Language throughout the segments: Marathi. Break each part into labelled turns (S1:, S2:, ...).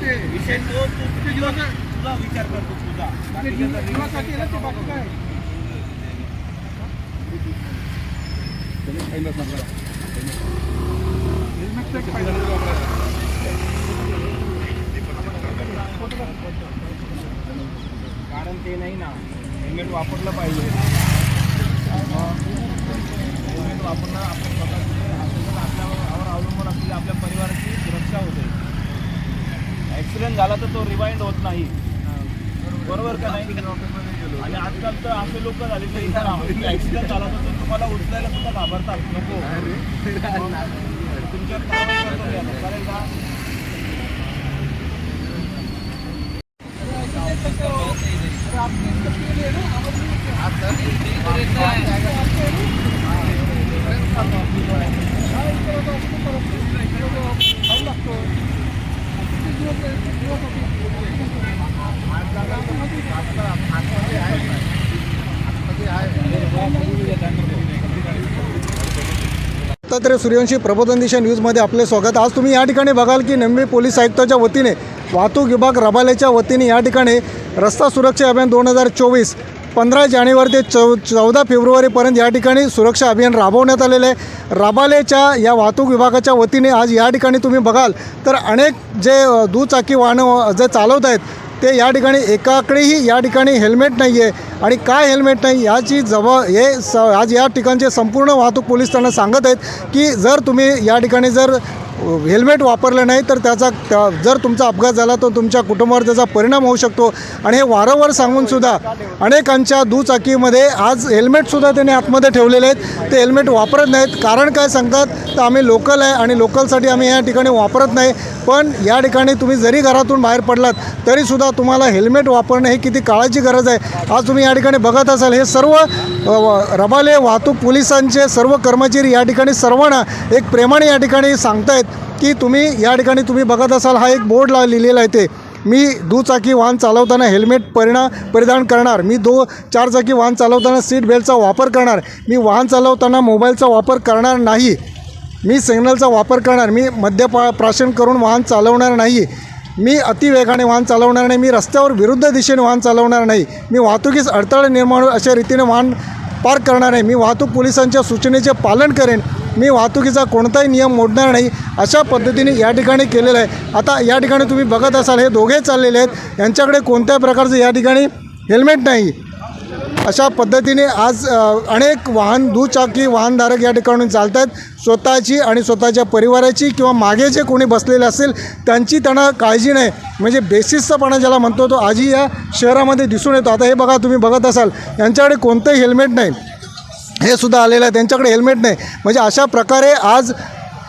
S1: ते
S2: विषय तो तू तुझा तुझा विचार करतो तुझा.
S1: आहे ना ते बाकी काय?
S2: कारण ते नाही ना हेल्मेट वापरलं पाहिजे. हेल्मेट वापरणं आपण स्वतःचे आपल्यावर आपल्यावर अवलंबून असलेली आपल्या परिवाराची सुरक्षा होते. ॲक्सिडेंट झाला तर तो रिवाइंड होत नाही. बरोबर का नाही? आणि आजकाल तर असे लोक झाले की इथं ॲक्सिडेंट झाला तर तुम्हाला उचलायला सुद्धा घाबरतात. नको. आता. चालेल का
S3: दत्तात्रय सूर्यवंशी प्रबोधन दिशा न्यूजमध्ये आपले स्वागत. आज तुम्ही या ठिकाणी बघाल की नंबी पोलीस आयुक्ताच्या वतीने वाहतूक विभाग रबालेच्या वतीने या ठिकाणी रस्ता सुरक्षा अभियान दोन हजार चोवीस पंधरा जानेवारी ते चौ चौदा फेब्रुवारीपर्यंत या ठिकाणी सुरक्षा अभियान राबवण्यात आलेलं आहे. रबालेच्या या वाहतूक विभागाच्या वतीने आज या ठिकाणी तुम्ही बघाल तर अनेक जे दुचाकी वाहनं जे चालवत आहेत ते या ठिकाणी एकाकडेही या ठिकाणी हेल्मेट नाही आहे. आणि काय हेल्मेट नाही याची जबा हे स आज या ठिकाणचे संपूर्ण वाहतूक पोलीस त्यांना सांगत आहेत की जर तुम्ही या ठिकाणी जर हेल्मेट वापरलं नाही तर त्याचा त्या- जर तुमचा अपघात झाला तर तुमच्या कुटुंबावर त्याचा परिणाम होऊ शकतो. आणि हे वारंवार सांगूनसुद्धा अनेकांच्या दुचाकीमध्ये आज हेल्मेटसुद्धा त्यांनी आतमध्ये ठेवलेले आहेत. ते हेल्मेट वापरत नाहीत. कारण काय सांगतात तर आम्ही लोकल आहे आणि लोकलसाठी आम्ही या ठिकाणी वापरत नाही. पण या ठिकाणी तुम्ही जरी घरातून बाहेर पडलात तरीसुद्धा तुम्हाला हेल्मेट वापरणं ही किती काळाची गरज आहे. आज तुम्ही या ठिकाणी बघत असाल हे सर्व व- रबाले वाहतूक पोलिसांचे सर्व कर्मचारी या ठिकाणी सर्वांना एक प्रेमाने या ठिकाणी सांगतायत. की तुम्ही या ठिकाणी तुम्ही बघत असाल हा एक बोर्ड ला लिहिलेला आहे ते. मी दुचाकी वाहन चालवताना हेल्मेट परिणा परिधान करणार. मी दो चारचाकी वाहन चालवताना सीट बेल्टचा वापर करणार. मी वाहन चालवताना मोबाईलचा वापर करणार नाही. मी सिग्नलचा वापर करणार. मी मद्यपा प्राशन करून वाहन चालवणार नाही. मी अतिवेगाने वाहन चालवणार नाही. मी रस्त्यावर विरुद्ध दिशेने वाहन चालवणार नाही. मी वाहतुकीस अडथळे निर्माण अशा रीतीने वाहन पार्क करणार नाही. मी वाहतूक पोलिसांच्या सूचनेचे पालन करेन. मी वाहतुकीचा कोणताही नियम मोडणार नाही अशा पद्धतीने या ठिकाणी केलेलं आहे. आता या ठिकाणी तुम्ही बघत असाल हे दोघे चाललेले आहेत. यांच्याकडे कोणत्या प्रकारचं या ठिकाणी हेल्मेट नाही? अशा पद्धतीने आज अनेक वाहन दुचाकी वाहनधारक या ठिकाणी चालत आहेत स्वतःची आणि स्वतःच्या परिवाराची किंवा मागे जे कोणी बसलेले असेल त्यांची त्यांना काळजी नाही. म्हणजे बेसिसचापणा ज्याला म्हणतो तो आजही या शहरामध्ये दिसून येतो. आता हे बघा तुम्ही बघत असाल यांच्याकडे कोणतंही हेल्मेट नाही. हे सुद्धा आलेलं आहे. त्यांच्याकडे हेल्मेट नाही. म्हणजे अशा प्रकारे आज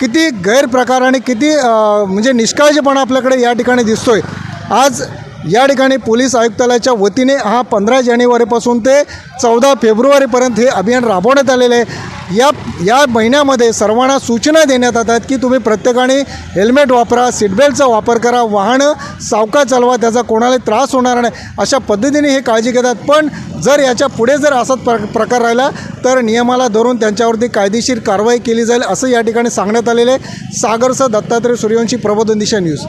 S3: किती गैरप्रकार आणि किती म्हणजे निष्काळजीपणा आपल्याकडे या ठिकाणी दिसतो आहे आज या ठिकाणी पोलीस आयुक्तालयाच्या वतीने हा पंधरा जानेवारीपासून ते चौदा फेब्रुवारीपर्यंत हे अभियान राबवण्यात आलेलं आहे. या या महिन्यामध्ये सर्वांना सूचना देण्यात येतात की तुम्ही प्रत्येकाने हेल्मेट वापरा सीटबेल्टचा वापर करा वाहनं सावका चालवा त्याचा कोणाला त्रास होणार नाही अशा पद्धतीने हे काळजी घेतात पण जर याच्यापुढे जर असाच प्र प्रकार राहिला तर नियमाला धरून त्यांच्यावरती कायदेशीर कारवाई केली जाईल असं या ठिकाणी सांगण्यात आलेलं आहे. सागरसह दत्तात्रय सूर्यवंशी प्रबोधन दिशा न्यूज.